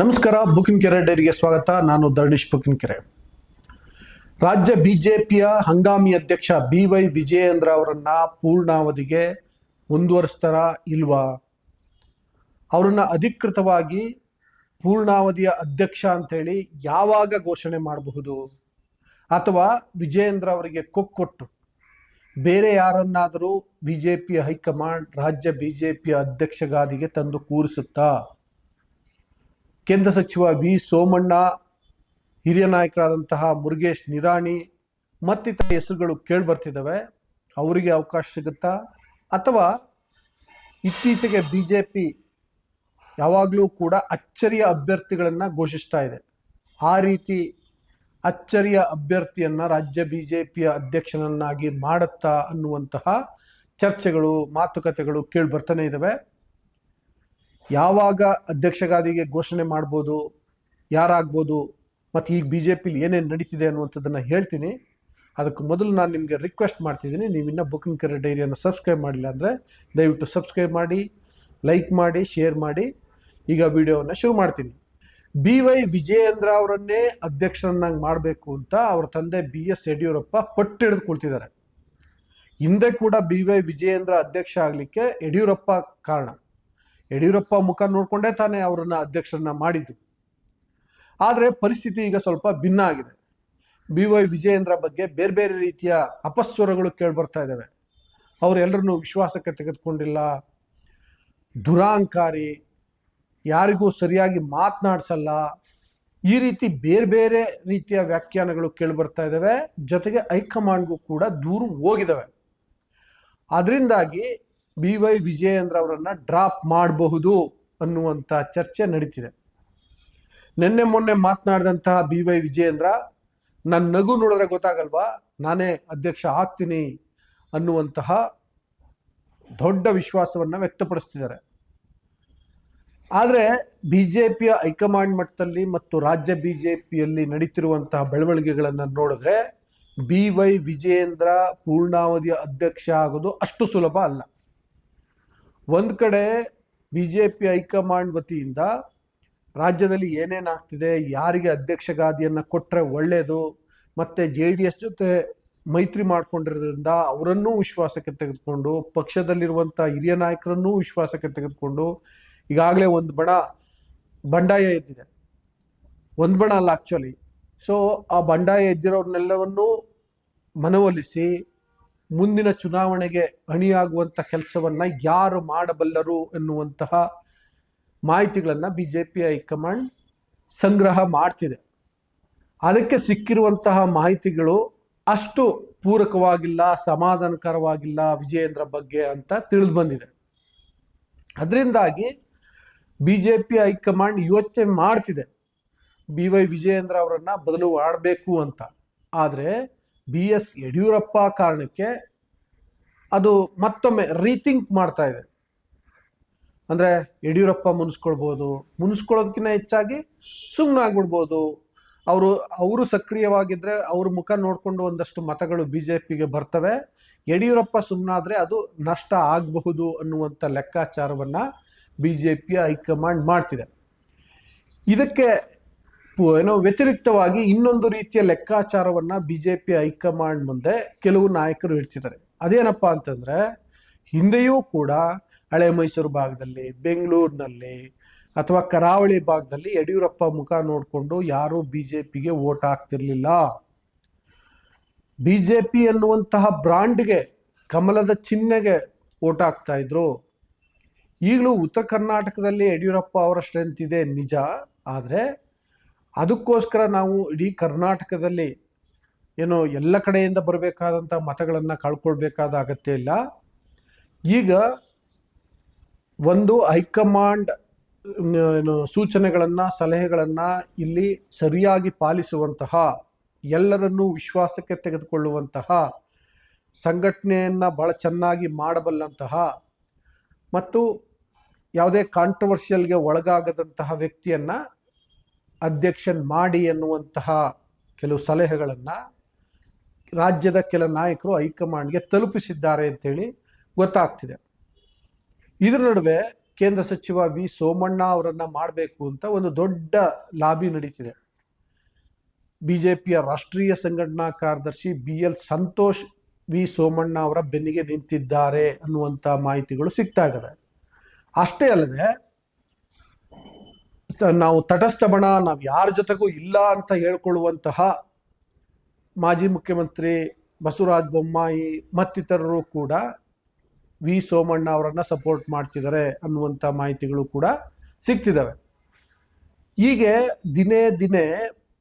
ನಮಸ್ಕಾರ, ಬುಕಿನ್ ಕೆರೆ ಡೈರಿಗೆ ಸ್ವಾಗತ. ನಾನು ಧರ್ಣೇಶ್ ಬುಕಿನ್ ಕೆರೆ. ರಾಜ್ಯ ಬಿಜೆಪಿಯ ಹಂಗಾಮಿ ಅಧ್ಯಕ್ಷ ಬಿ ವೈ ವಿಜಯೇಂದ್ರ ಅವರನ್ನ ಪೂರ್ಣಾವಧಿಗೆ ಮುಂದುವರಿಸ್ತಾರ ಇಲ್ವಾ? ಅವರನ್ನ ಅಧಿಕೃತವಾಗಿ ಪೂರ್ಣಾವಧಿಯ ಅಧ್ಯಕ್ಷ ಅಂತೇಳಿ ಯಾವಾಗ ಘೋಷಣೆ ಮಾಡಬಹುದು? ಅಥವಾ ವಿಜಯೇಂದ್ರ ಅವರಿಗೆ ಕೊಕ್ಕೊಟ್ಟು ಬೇರೆ ಯಾರನ್ನಾದರೂ ಬಿಜೆಪಿಯ ಹೈಕಮಾಂಡ್, ರಾಜ್ಯ ಬಿಜೆಪಿಯ ಅಧ್ಯಕ್ಷ ಗಾದಿಗೆ ತಂದು ಕೂರಿಸುತ್ತಾ? ಕೇಂದ್ರ ಸಚಿವ ವಿ ಸೋಮಣ್ಣ, ಹಿರಿಯ ನಾಯಕರಾದಂತಹ ಮುರುಗೇಶ್ ನಿರಾಣಿ ಮತ್ತಿತರ ಹೆಸರುಗಳು ಕೇಳಿಬರ್ತಿದ್ದಾವೆ. ಅವರಿಗೆ ಅವಕಾಶ ಸಿಗುತ್ತಾ? ಅಥವಾ ಇತ್ತೀಚೆಗೆ ಬಿ ಜೆ ಪಿ ಯಾವಾಗಲೂ ಕೂಡ ಅಚ್ಚರಿಯ ಅಭ್ಯರ್ಥಿಗಳನ್ನು ಘೋಷಿಸ್ತಾ ಇದೆ. ಆ ರೀತಿ ಅಚ್ಚರಿಯ ಅಭ್ಯರ್ಥಿಯನ್ನು ರಾಜ್ಯ ಬಿ ಜೆ ಪಿಯ ಅಧ್ಯಕ್ಷನನ್ನಾಗಿ ಮಾಡುತ್ತಾ ಅನ್ನುವಂತಹ ಚರ್ಚೆಗಳು, ಮಾತುಕತೆಗಳು ಕೇಳಿ ಬರ್ತಾನೆ ಇದ್ದಾವೆ ಯಾವಾಗ ಅಧ್ಯಕ್ಷಗಾದಿಗೆ ಘೋಷಣೆ ಮಾಡ್ಬೋದು, ಯಾರಾಗ್ಬೋದು, ಮತ್ತು ಈಗ ಬಿ ಜೆ ಪಿಲಿ ಏನೇನು ನಡೀತಿದೆ ಅನ್ನುವಂಥದ್ದನ್ನು ಹೇಳ್ತೀನಿ. ಅದಕ್ಕೆ ಮೊದಲು ನಾನು ನಿಮಗೆ ರಿಕ್ವೆಸ್ಟ್ ಮಾಡ್ತಿದ್ದೀನಿ, ನೀವು ಇನ್ನೂ ಬುಕಿಂಗ್ ಕರೆ ಡೈರಿಯನ್ನು ಸಬ್ಸ್ಕ್ರೈಬ್ ಮಾಡಿಲ್ಲ ಅಂದರೆ ದಯವಿಟ್ಟು ಸಬ್ಸ್ಕ್ರೈಬ್ ಮಾಡಿ ಲೈಕ್ ಮಾಡಿ ಶೇರ್ ಮಾಡಿ. ಈಗ ವಿಡಿಯೋವನ್ನು ಶುರು ಮಾಡ್ತೀನಿ. ಬಿ ವೈ ವಿಜಯೇಂದ್ರ ಅವರನ್ನೇ ಅಧ್ಯಕ್ಷರನ್ನಾಗಿ ಮಾಡಬೇಕು ಅಂತ ಅವ್ರ ತಂದೆ ಬಿ ಎಸ್ ಯಡಿಯೂರಪ್ಪ ಪಟ್ಟು ಹಿಡಿದು ಕುಳ್ತಿದ್ದಾರೆ. ಹಿಂದೆ ಕೂಡ ಬಿ ವೈ ವಿಜಯೇಂದ್ರ ಅಧ್ಯಕ್ಷ ಆಗಲಿಕ್ಕೆ ಯಡಿಯೂರಪ್ಪ ಕಾರಣ. ಯಡಿಯೂರಪ್ಪ ಮುಖ ನೋಡಿಕೊಂಡೇ ತಾನೇ ಅವರನ್ನ ಅಧ್ಯಕ್ಷರನ್ನ ಮಾಡಿದ್ದು. ಆದರೆ ಪರಿಸ್ಥಿತಿ ಈಗ ಸ್ವಲ್ಪ ಭಿನ್ನ ಆಗಿದೆ. ಬಿ ವೈ ವಿಜಯೇಂದ್ರ ಬಗ್ಗೆ ಬೇರೆ ಬೇರೆ ರೀತಿಯ ಅಪಸ್ವರಗಳು ಕೇಳಿಬರ್ತಾ ಇದ್ದಾವೆ ಅವರೆಲ್ಲರನ್ನು ವಿಶ್ವಾಸಕ್ಕೆ ತೆಗೆದುಕೊಂಡಿಲ್ಲ. ದುರಾಂಕಾರಿ, ಯಾರಿಗೂ ಸರಿಯಾಗಿ ಮಾತನಾಡ್ಸಲ್ಲ. ಈ ರೀತಿ ಬೇರೆ ಬೇರೆ ರೀತಿಯ ವ್ಯಾಖ್ಯಾನಗಳು ಕೇಳಿಬರ್ತಾ ಇದ್ದಾವೆ ಜೊತೆಗೆ ಹೈಕಮಾಂಡ್ಗೂ ಕೂಡ ದೂರು ಹೋಗಿದ್ದಾವೆ ಅದರಿಂದಾಗಿ ಬಿ ವೈ ವಿಜಯೇಂದ್ರ ಅವರನ್ನು ಡ್ರಾಪ್ ಮಾಡಬಹುದು ಅನ್ನುವಂಥ ಚರ್ಚೆ ನಡೀತಿದೆ. ನಿನ್ನೆ ಮೊನ್ನೆ ಮಾತನಾಡಿದಂತಹ ಬಿ ವೈ ವಿಜಯೇಂದ್ರ ನನ್ನ ನಗು ನೋಡಿದ್ರೆ ಗೊತ್ತಾಗಲ್ವಾ? ನಾನೇ ಅಧ್ಯಕ್ಷ ಆಗ್ತೀನಿ ಅನ್ನುವಂತಹ ದೊಡ್ಡ ವಿಶ್ವಾಸವನ್ನ ವ್ಯಕ್ತಪಡಿಸ್ತಿದ್ದಾರೆ. ಆದರೆ ಬಿ ಜೆ ಪಿಯ ಹೈಕಮಾಂಡ್ ಮಟ್ಟದಲ್ಲಿ ಮತ್ತು ರಾಜ್ಯ ಬಿ ಜೆ ಪಿಯಲ್ಲಿ ನಡೀತಿರುವಂತಹ ಬೆಳವಣಿಗೆಗಳನ್ನು ನೋಡಿದ್ರೆ ಬಿ ವೈ ವಿಜಯೇಂದ್ರ ಪೂರ್ಣಾವಧಿಯ ಅಧ್ಯಕ್ಷ ಆಗೋದು ಅಷ್ಟು ಸುಲಭ ಅಲ್ಲ. ಒಂದು ಕಡೆ ಬಿ ಜೆ ಪಿ ಹೈಕಮಾಂಡ್ ವತಿಯಿಂದ ರಾಜ್ಯದಲ್ಲಿ ಏನೇನಾಗ್ತಿದೆ ಯಾರಿಗೆ ಅಧ್ಯಕ್ಷ ಗಾದಿಯನ್ನು ಕೊಟ್ಟರೆ ಒಳ್ಳೆಯದು ಮತ್ತು ಜೆ ಡಿ ಎಸ್ ಜೊತೆ ಮೈತ್ರಿ ಮಾಡ್ಕೊಂಡಿರೋದ್ರಿಂದ ಅವರನ್ನೂ ವಿಶ್ವಾಸಕ್ಕೆ ತೆಗೆದುಕೊಂಡು ಪಕ್ಷದಲ್ಲಿರುವಂಥ ಹಿರಿಯ ನಾಯಕರನ್ನೂ ವಿಶ್ವಾಸಕ್ಕೆ ತೆಗೆದುಕೊಂಡು ಈಗಾಗಲೇ ಒಂದು ಬಣ ಬಂಡಾಯ ಎದ್ದಿದೆ. ಒಂದು ಬಣ ಅಲ್ಲ ಆ್ಯಕ್ಚುಲಿ ಸೊ ಆ ಬಂಡಾಯ ಎದ್ದಿರೋರ್ನೆಲ್ಲವನ್ನೂ ಮನವೊಲಿಸಿ ಮುಂದಿನ ಚುನಾವಣೆಗೆ ಅಣಿಯಾಗುವಂಥ ಕೆಲಸವನ್ನ ಯಾರು ಮಾಡಬಲ್ಲರು ಎನ್ನುವಂತಹ ಮಾಹಿತಿಗಳನ್ನು ಬಿ ಜೆ ಪಿ ಹೈಕಮಾಂಡ್ ಸಂಗ್ರಹ ಮಾಡ್ತಿದೆ. ಅದಕ್ಕೆ ಸಿಕ್ಕಿರುವಂತಹ ಮಾಹಿತಿಗಳು ಅಷ್ಟು ಪೂರಕವಾಗಿಲ್ಲ, ಸಮಾಧಾನಕರವಾಗಿಲ್ಲ ವಿಜಯೇಂದ್ರ ಬಗ್ಗೆ ಅಂತ ತಿಳಿದು ಬಂದಿದೆ. ಅದರಿಂದಾಗಿ ಬಿ ಜೆ ಪಿ ಹೈಕಮಾಂಡ್ ಯೋಚನೆ ಮಾಡ್ತಿದೆ. ಬಿ ವೈ ವಿಜಯೇಂದ್ರ ಅವರನ್ನು ಬದಲು ಮಾಡಬೇಕು ಅಂತ. ಆದರೆ ಬಿ ಎಸ್ ಯಡಿಯೂರಪ್ಪ ಕಾರಣಕ್ಕೆ ಅದು ಮತ್ತೊಮ್ಮೆ ರೀಥಿಂಕ್ ಮಾಡ್ತಾ ಇದೆ. ಅಂದರೆ ಯಡಿಯೂರಪ್ಪ ಮುನಿಸ್ಕೊಳ್ಬೋದು ಮುನಿಸ್ಕೊಳ್ಳೋದಕ್ಕಿಂತ ಹೆಚ್ಚಾಗಿ ಸುಮ್ಮನೆ ಆಗ್ಬಿಡ್ಬೋದು. ಅವರು ಅವರು ಸಕ್ರಿಯವಾಗಿದ್ದರೆ ಅವ್ರ ಮುಖ ನೋಡಿಕೊಂಡು ಒಂದಷ್ಟು ಮತಗಳು ಬಿ ಜೆ ಪಿಗೆ ಬರ್ತವೆ. ಯಡಿಯೂರಪ್ಪ ಸುಮ್ಮನಾದರೆ ಅದು ನಷ್ಟ ಆಗಬಹುದು ಅನ್ನುವಂಥ ಲೆಕ್ಕಾಚಾರವನ್ನು ಬಿ ಜೆ ಪಿಯ ಹೈಕಮಾಂಡ್ ಮಾಡ್ತಿದೆ. ಇದಕ್ಕೆ ಏನೋ ವ್ಯತಿರಿಕ್ತವಾಗಿ ಇನ್ನೊಂದು ರೀತಿಯ ಲೆಕ್ಕಾಚಾರವನ್ನ B J P high command ಮುಂದೆ ಕೆಲವು ನಾಯಕರು ಇಡ್ತಿದ್ದಾರೆ ಅದೇನಪ್ಪ ಅಂತಂದ್ರೆ, ಹಿಂದೆಯೂ ಕೂಡ ಹಳೆ ಮೈಸೂರು ಭಾಗದಲ್ಲಿ, ಬೆಂಗಳೂರಿನಲ್ಲಿ ಅಥವಾ ಕರಾವಳಿ ಭಾಗದಲ್ಲಿ ಯಡಿಯೂರಪ್ಪ ಮುಖ ನೋಡಿಕೊಂಡು ಯಾರೂ ಬಿ ಜೆ ಪಿಗೆ ಓಟ್ ಹಾಕ್ತಿರ್ಲಿಲ್ಲ. ಬಿ ಜೆ ಪಿ ಎನ್ನುವಂತಹ ಬ್ರಾಂಡ್ಗೆ, ಕಮಲದ ಚಿಹ್ನೆಗೆ ಓಟ್ ಹಾಕ್ತಾ ಇದ್ರು. ಈಗಲೂ ಉತ್ತರ ಕರ್ನಾಟಕದಲ್ಲಿ ಯಡಿಯೂರಪ್ಪ ಅವರ ಸ್ಟ್ರೆಂತ್ ಇದೆ, ನಿಜ. ಆದರೆ ಅದಕ್ಕೋಸ್ಕರ ನಾವು ಇಡೀ ಕರ್ನಾಟಕದಲ್ಲಿ ಏನು ಎಲ್ಲ ಕಡೆಯಿಂದ ಬರಬೇಕಾದಂಥ ಮತಗಳನ್ನು ಕಳ್ಕೊಳ್ಬೇಕಾದ ಅಗತ್ಯ ಇಲ್ಲ. ಈಗ ಒಂದು ಹೈಕಮಾಂಡ್, ಏನು ಸೂಚನೆಗಳನ್ನು, ಸಲಹೆಗಳನ್ನು ಇಲ್ಲಿ ಸರಿಯಾಗಿ ಪಾಲಿಸುವಂತಹ, ಎಲ್ಲರನ್ನೂ ವಿಶ್ವಾಸಕ್ಕೆ ತೆಗೆದುಕೊಳ್ಳುವಂತಹ, ಸಂಘಟನೆಯನ್ನು ಭಾಳ ಚೆನ್ನಾಗಿ ಮಾಡಬಲ್ಲಂತಹ ಮತ್ತು ಯಾವುದೇ ಕಾಂಟ್ರವರ್ಷಿಯಲ್ಗೆ ಒಳಗಾಗದಂತಹ ವ್ಯಕ್ತಿಯನ್ನು ಅಧ್ಯಕ್ಷನ್ ಮಾಡಿ ಎನ್ನುವಂತಹ ಕೆಲವು ಸಲಹೆಗಳನ್ನು ರಾಜ್ಯದ ಕೆಲ ನಾಯಕರು ಹೈಕಮಾಂಡ್ಗೆ ತಲುಪಿಸಿದ್ದಾರೆ ಅಂತೇಳಿ ಗೊತ್ತಾಗ್ತಿದೆ. ಇದರ ನಡುವೆ ಕೇಂದ್ರ ಸಚಿವ ವಿ ಸೋಮಣ್ಣ ಅವರನ್ನು ಮಾಡಬೇಕು ಅಂತ ಒಂದು ದೊಡ್ಡ ಲಾಬಿ ನಡೀತಿದೆ. ಪಿಯ ರಾಷ್ಟ್ರೀಯ ಸಂಘಟನಾ ಕಾರ್ಯದರ್ಶಿ B L Santosh V Somanna ಅವರ ಬೆನ್ನಿಗೆ ನಿಂತಿದ್ದಾರೆ ಅನ್ನುವಂಥ ಮಾಹಿತಿಗಳು ಸಿಗ್ತಾ ಇದ್ದಾವೆ. ಅಷ್ಟೇ ಅಲ್ಲದೆ ನಾವು ತಟಸ್ಥ ಬಣ ನಾವು ಯಾರ ಜೊತೆಗೂ ಇಲ್ಲ ಅಂತ ಹೇಳ್ಕೊಳ್ಳುವಂತಹ ಮಾಜಿ ಮುಖ್ಯಮಂತ್ರಿ ಬಸವರಾಜ ಬೊಮ್ಮಾಯಿ ಮತ್ತಿತರರು ಕೂಡ ವಿ ಸೋಮಣ್ಣ ಅವರನ್ನು ಸಪೋರ್ಟ್ ಮಾಡ್ತಿದ್ದಾರೆ ಅನ್ನುವಂಥ ಮಾಹಿತಿಗಳು ಕೂಡ ಸಿಗ್ತಿದ್ದಾವೆ ಹೀಗೆ ದಿನೇ ದಿನೇ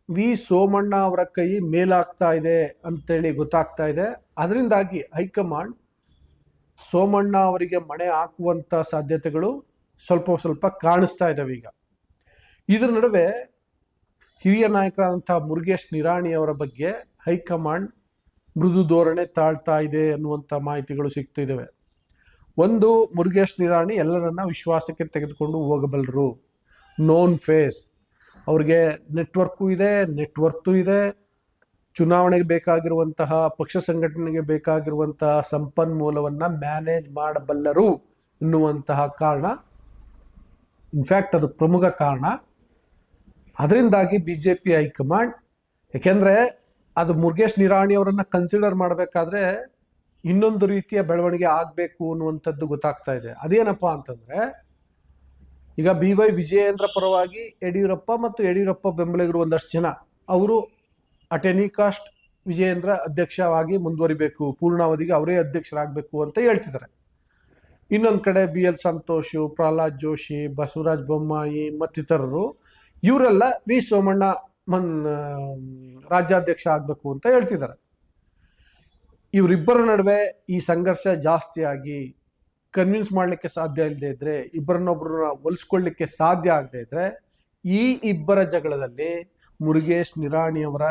ವಿ ಸೋಮಣ್ಣ ಅವರ ಕೈ ಮೇಲಾಗ್ತಾ ಇದೆ ಅಂತೇಳಿ ಗೊತ್ತಾಗ್ತಾ ಇದೆ. ಅದರಿಂದಾಗಿ ಹೈಕಮಾಂಡ್ ಸೋಮಣ್ಣ ಅವರಿಗೆ ಮಣೆ ಹಾಕುವಂಥ ಸಾಧ್ಯತೆಗಳು ಸ್ವಲ್ಪ ಸ್ವಲ್ಪ ಕಾಣಿಸ್ತಾ ಇದ್ದಾವೆ ಈಗ. ಇದರ ನಡುವೆ ಹಿರಿಯ ನಾಯಕರಾದಂಥ ಮುರುಗೇಶ್ ನಿರಾಣಿ ಅವರ ಬಗ್ಗೆ ಹೈಕಮಾಂಡ್ ಮೃದು ಧೋರಣೆ ತಾಳ್ತಾ ಇದೆ ಅನ್ನುವಂಥ ಮಾಹಿತಿಗಳು ಸಿಗ್ತಿದ್ದಾವೆ ಒಂದು, ಮುರುಗೇಶ್ ನಿರಾಣಿ ಎಲ್ಲರನ್ನ ವಿಶ್ವಾಸಕ್ಕೆ ತೆಗೆದುಕೊಂಡು ಹೋಗಬಲ್ಲರು. ನೋನ್ ಫೇಸ್ ಅವ್ರಿಗೆ ನೆಟ್ವರ್ಕು ಇದೆ ನೆಟ್ವರ್ಕು ಇದೆ. ಚುನಾವಣೆಗೆ ಬೇಕಾಗಿರುವಂತಹ, ಪಕ್ಷ ಸಂಘಟನೆಗೆ ಬೇಕಾಗಿರುವಂತಹ ಸಂಪನ್ಮೂಲವನ್ನ ಮ್ಯಾನೇಜ್ ಮಾಡಬಲ್ಲರು ಎನ್ನುವಂತಹ ಕಾರಣ ಇನ್ಫ್ಯಾಕ್ಟ್ ಅದು ಪ್ರಮುಖ ಕಾರಣ. ಅದರಿಂದಾಗಿ ಬಿ ಜೆ ಪಿ ಹೈಕಮಾಂಡ್, ಏಕೆಂದರೆ ಅದು ಮುರುಗೇಶ್ ನಿರಾಣಿ ಅವರನ್ನು ಕನ್ಸಿಡರ್ ಮಾಡಬೇಕಾದ್ರೆ ಇನ್ನೊಂದು ರೀತಿಯ ಬೆಳವಣಿಗೆ ಆಗಬೇಕು ಅನ್ನುವಂಥದ್ದು ಗೊತ್ತಾಗ್ತಾ ಇದೆ. ಅದೇನಪ್ಪ ಅಂತಂದ್ರೆ, ಈಗ ಬಿ ವೈ ವಿಜಯೇಂದ್ರ ಪರವಾಗಿ ಯಡಿಯೂರಪ್ಪ ಮತ್ತು ಯಡಿಯೂರಪ್ಪ ಬೆಂಬಲಿಗರು ಒಂದಷ್ಟು ಜನ, ಅವರು ಅಟೆನಿ ಕಾಸ್ಟ್ ವಿಜಯೇಂದ್ರ ಅಧ್ಯಕ್ಷವಾಗಿ ಮುಂದುವರಿಬೇಕು, ಪೂರ್ಣಾವಧಿಗೆ ಅವರೇ ಅಧ್ಯಕ್ಷರಾಗಬೇಕು ಅಂತ ಹೇಳ್ತಿದ್ದಾರೆ. ಇನ್ನೊಂದು ಕಡೆ ಬಿ ಎಲ್ ಸಂತೋಷು, ಪ್ರಹ್ಲಾದ್ ಜೋಶಿ, ಬಸವರಾಜ್ ಬೊಮ್ಮಾಯಿ ಮತ್ತಿತರರು ಇವರೆಲ್ಲ ವಿ ಸೋಮಣ್ಣ ಮನ್ ರಾಜ್ಯಾಧ್ಯಕ್ಷ ಆಗಬೇಕು ಅಂತ ಹೇಳ್ತಿದ್ದಾರೆ. ಇವರಿಬ್ಬರ ನಡುವೆ ಈ ಸಂಘರ್ಷ ಜಾಸ್ತಿ ಆಗಿ ಕನ್ವಿನ್ಸ್ ಮಾಡಲಿಕ್ಕೆ ಸಾಧ್ಯ ಇಲ್ಲದೆ ಇದ್ರೆ ಇಬ್ಬರನ್ನೊಬ್ಬರನ್ನ ಹೋಲಿಸ್ಕೊಳ್ಳಿಕ್ಕೆ ಸಾಧ್ಯ ಆಗದೆ ಇದ್ರೆ, ಈ ಇಬ್ಬರ ಜಗಳದಲ್ಲಿ ಮುರುಗೇಶ್ ನಿರಾಣಿಯವರ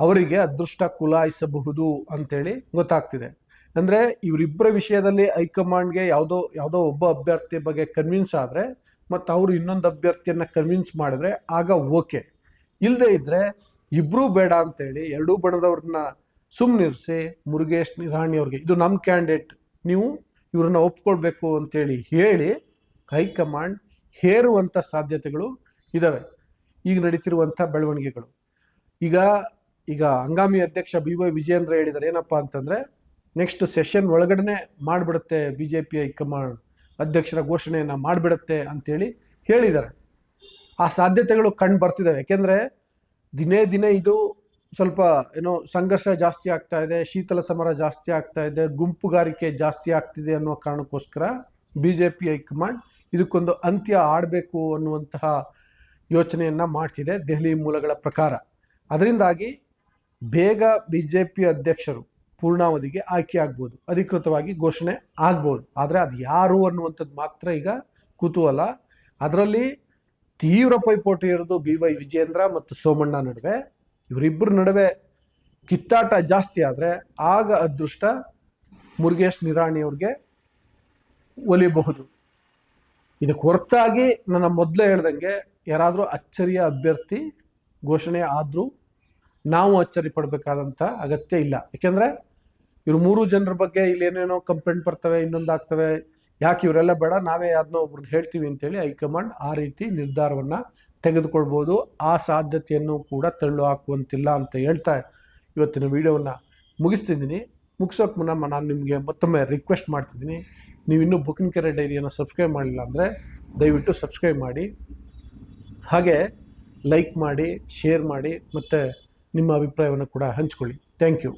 ಅವರಿಗೆ ಅದೃಷ್ಟ ಕುಲಾಯಿಸಬಹುದು ಅಂತೇಳಿ ಗೊತ್ತಾಗ್ತಿದೆ. ಅಂದ್ರೆ ಇವರಿಬ್ಬರ ವಿಷಯದಲ್ಲಿ ಹೈಕಮಾಂಡ್ಗೆ ಯಾವುದೋ ಯಾವುದೋ ಒಬ್ಬ ಅಭ್ಯರ್ಥಿ ಬಗ್ಗೆ ಕನ್ವಿನ್ಸ್ ಆದ್ರೆ ಮತ್ತು ಅವರು ಇನ್ನೊಂದು ಅಭ್ಯರ್ಥಿಯನ್ನು ಕನ್ವಿನ್ಸ್ ಮಾಡಿದ್ರೆ ಆಗ ಓಕೆ ಇಲ್ಲದೆ ಇದ್ದರೆ ಇಬ್ಬರೂ ಬೇಡ ಅಂತೇಳಿ ಎರಡೂ ಬಣದವ್ರನ್ನ ಸುಮ್ಮನಿರಿಸಿ ಮುರುಗೇಶ್ ನಿರಾಣಿ ಅವ್ರಿಗೆ, ಇದು ನಮ್ಮ ಕ್ಯಾಂಡಿಡೇಟ್ ನೀವು ಇವ್ರನ್ನ ಒಪ್ಕೊಳ್ಬೇಕು ಅಂತೇಳಿ ಹೇಳಿ ಹೈಕಮಾಂಡ್ ಹೇರುವಂಥ ಸಾಧ್ಯತೆಗಳು ಇದ್ದಾವೆ ಈಗ ನಡೀತಿರುವಂಥ ಬೆಳವಣಿಗೆಗಳು. ಈಗ ಈಗ ಹಂಗಾಮಿ ಅಧ್ಯಕ್ಷ ಬಿ ವೈ ವಿಜಯೇಂದ್ರ ಹೇಳಿದ್ದಾರೆ ಏನಪ್ಪ ಅಂತಂದರೆ ನೆಕ್ಸ್ಟ್ ಸೆಷನ್ ಒಳಗಡೆ ಮಾಡಿಬಿಡುತ್ತೆ B J P high command. ಅಧ್ಯಕ್ಷರ ಘೋಷಣೆಯನ್ನು ಮಾಡಿಬಿಡುತ್ತೆ ಅಂತೇಳಿ ಹೇಳಿದ್ದಾರೆ. ಆ ಸಾಧ್ಯತೆಗಳು ಕಂಡು ಬರ್ತಿದ್ದಾವೆ ಯಾಕೆಂದರೆ ದಿನೇ ದಿನೇ ಇದು ಸ್ವಲ್ಪ ಏನೋ ಸಂಘರ್ಷ ಜಾಸ್ತಿ ಆಗ್ತಾ ಇದೆ, ಶೀತಲ ಸಮರ ಜಾಸ್ತಿ ಆಗ್ತಾ ಇದೆ, ಗುಂಪುಗಾರಿಕೆ ಜಾಸ್ತಿ ಆಗ್ತಿದೆ ಅನ್ನೋ ಕಾರಣಕ್ಕೋಸ್ಕರ ಬಿ ಜೆ ಪಿ ಹೈಕಮಾಂಡ್ ಇದಕ್ಕೊಂದು ಅಂತ್ಯ ಆಡಬೇಕು ಅನ್ನುವಂತಹ ಯೋಚನೆಯನ್ನು ಮಾಡ್ತಿದೆ ದೆಹಲಿ ಮೂಲಗಳ ಪ್ರಕಾರ. ಅದರಿಂದಾಗಿ ಬೇಗ ಬಿ ಜೆ ಪಿ ಅಧ್ಯಕ್ಷರು ಪೂರ್ಣಾವಧಿಗೆ ಆಯ್ಕೆ ಆಗ್ಬೋದು, ಅಧಿಕೃತವಾಗಿ ಘೋಷಣೆ ಆಗ್ಬೋದು. ಆದರೆ ಅದು ಯಾರು ಅನ್ನುವಂಥದ್ದು ಮಾತ್ರ ಈಗ ಕುತೂಹಲ. ಅದರಲ್ಲಿ ತೀವ್ರ ಪೈಪೋಟಿ ಇರೋದು ಬಿ ವೈ ವಿಜೇಂದ್ರ ಮತ್ತು ಸೋಮಣ್ಣ ನಡುವೆ. ಇವರಿಬ್ಬರ ನಡುವೆ ಕಿತ್ತಾಟ ಜಾಸ್ತಿ ಆದರೆ ಆಗ ಅದೃಷ್ಟ ಮುರುಗೇಶ್ ನಿರಾಣಿ ಅವ್ರಿಗೆ ಒಲಿಬಹುದು ಇದಕ್ಕೆ ಹೊರತಾಗಿ ನನ್ನ ಮೊದಲೇ ಹೇಳ್ದಂಗೆ ಯಾರಾದರೂ ಅಚ್ಚರಿಯ ಅಭ್ಯರ್ಥಿ ಘೋಷಣೆ ಆದರೂ ನಾವು ಅಚ್ಚರಿ ಪಡಬೇಕಾದಂಥ ಅಗತ್ಯ ಇಲ್ಲ. ಯಾಕೆಂದರೆ ಇವ್ರು ಮೂರು ಜನರ ಬಗ್ಗೆ ಇಲ್ಲಿ ಏನೇನೋ ಕಂಪ್ಲೇಂಟ್ ಬರ್ತವೆ, ಇನ್ನೊಂದು ಆಗ್ತವೆ. ಯಾಕೆ ಇವರೆಲ್ಲ ಬೇಡ, ನಾವೇ ಯಾರನ್ನೋ ಒಬ್ರನ್ನ ಹೇಳ್ತೀವಿ ಅಂತೇಳಿ ಹೈಕಮಾಂಡ್ ಆ ರೀತಿ ನಿರ್ಧಾರವನ್ನು ತೆಗೆದುಕೊಳ್ಬೋದು. ಆ ಸಾಧ್ಯತೆಯನ್ನು ಕೂಡ ತಳ್ಳು ಹಾಕುವಂತಿಲ್ಲ ಅಂತ ಹೇಳ್ತಾ ಇವತ್ತಿನ ವಿಡಿಯೋವನ್ನು ಮುಗಿಸ್ತಿದ್ದೀನಿ. ಮುಗಿಸೋಕೆ ಮುನ್ನ ನಾನು ನಿಮಗೆ ಮತ್ತೊಮ್ಮೆ ರಿಕ್ವೆಸ್ಟ್ ಮಾಡ್ತಿದ್ದೀನಿ. ನೀವು ಇನ್ನೂ ಬುಕಿಂಗ್ ಕೆರೆ ಡೈರಿಯನ್ನು ಸಬ್ಸ್ಕ್ರೈಬ್ ಮಾಡಿಲ್ಲ ಅಂದರೆ ದಯವಿಟ್ಟು ಸಬ್ಸ್ಕ್ರೈಬ್ ಮಾಡಿ. ಹಾಗೆ ಲೈಕ್ ಮಾಡಿ ಶೇರ್ ಮಾಡಿ, ಮತ್ತು ನಿಮ್ಮ ಅಭಿಪ್ರಾಯವನ್ನು ಕೂಡ ಹಂಚ್ಕೊಳ್ಳಿ. Thank you